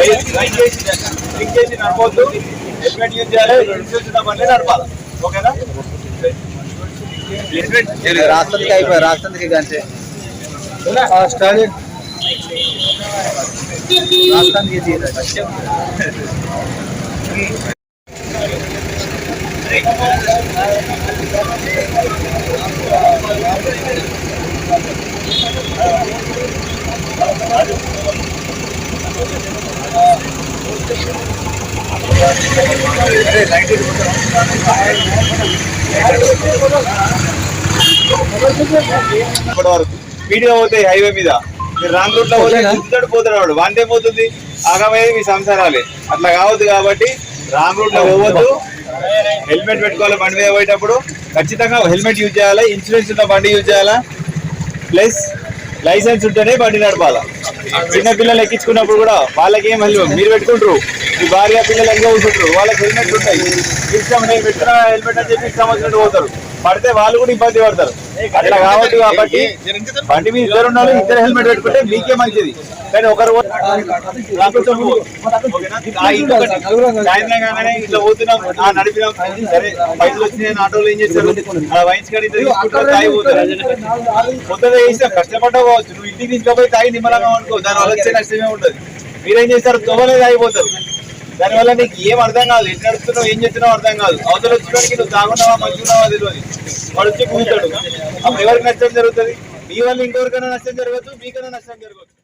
Right చేసి drink చేసి నడపవద్దు హెల్మెట్ యూజ్ చేయాలి ఇన్సూరెన్స్ ఉన్న బండి నడపాలి ఓకేనా హెల్మెట్ రాష్ట్రానికి అయిపోయి రాష్ట్రానికి అంతే స్టాలిన్ రాష్ట్రానికి ఇది ఇప్పటి వరకు వీడియో పోతాయి హైవే మీద. మీరు రాంగ్ రూట్లో పోతే పోతేనా? గుంజుతాడు పోతాడు వాడు. వాంటే పోతుంది. ఆగమయ్యేది మీ సంసారాలే. అట్లా కావద్దు కాబట్టి రాంగ్ రూట్లో పోవద్దు. హెల్మెట్ పెట్టుకోవాలి బండి మీద పోయేటప్పుడు. ఖచ్చితంగా హెల్మెట్ యూజ్ చేయాలి? ఇన్సూరెన్స్ ఉన్న బండి యూజ్ చేయాలా? ప్లస్ లైసెన్స్ ఉంటేనే బండి నడపాలా. చిన్న పిల్లలు ఎక్కించుకున్నప్పుడు కూడా వాళ్ళకి ఏం హెల్మెట్ మీరు పెట్టుకుంటారు. మీ భార్య పిల్లలు ఎంగా కూర్చుంటారు వాళ్ళకి హెల్మెట్ ఉంటాయి. ఇష్టం నేను పెట్టిన హెల్మెట్ అని చెప్పి ఇష్టం వచ్చినట్టు పోతారు. పడితే వాళ్ళు కూడా ఇబ్బంది పడతారు. అట్లా కావద్దు కాబట్టి బండి మీద ఇద్దరు ఉన్నారు ఇద్దరు హెల్మెట్ పెట్టుకుంటే మీకే మంచిది. కానీ ఒకరు ఇట్లా పోతున్నాం నడిపినాం. సరే పైసలు వచ్చినాయి ఆటోలో ఏం చేస్తారు? చేసినా కష్టపడ్డా నువ్వు ఇంటికి తీసుకుపోయి తాగి నిమ్మలంగా అనుకో దాని వల్ల వచ్చే నష్టమే ఉంటుంది మీరేం చేస్తారు? తొవ్వలే తాగిపోతారు. దానివల్ల నీకు ఏం అర్థం కాదు? ఎట్లా నడుస్తున్నావు? ఏం చెప్తున్నావు అర్థం కాదు. అవతల వచ్చేవాడికి నువ్వు తాగున్నావా మంచుకున్నావా తెలియదు వాడు వచ్చి కూర్చాడు అప్పుడు ఎవరికి నష్టం జరుగుతుంది? మీ వల్ల ఇంకెవరికైనా నష్టం జరగచ్చు మీకైనా నష్టం జరగచ్చు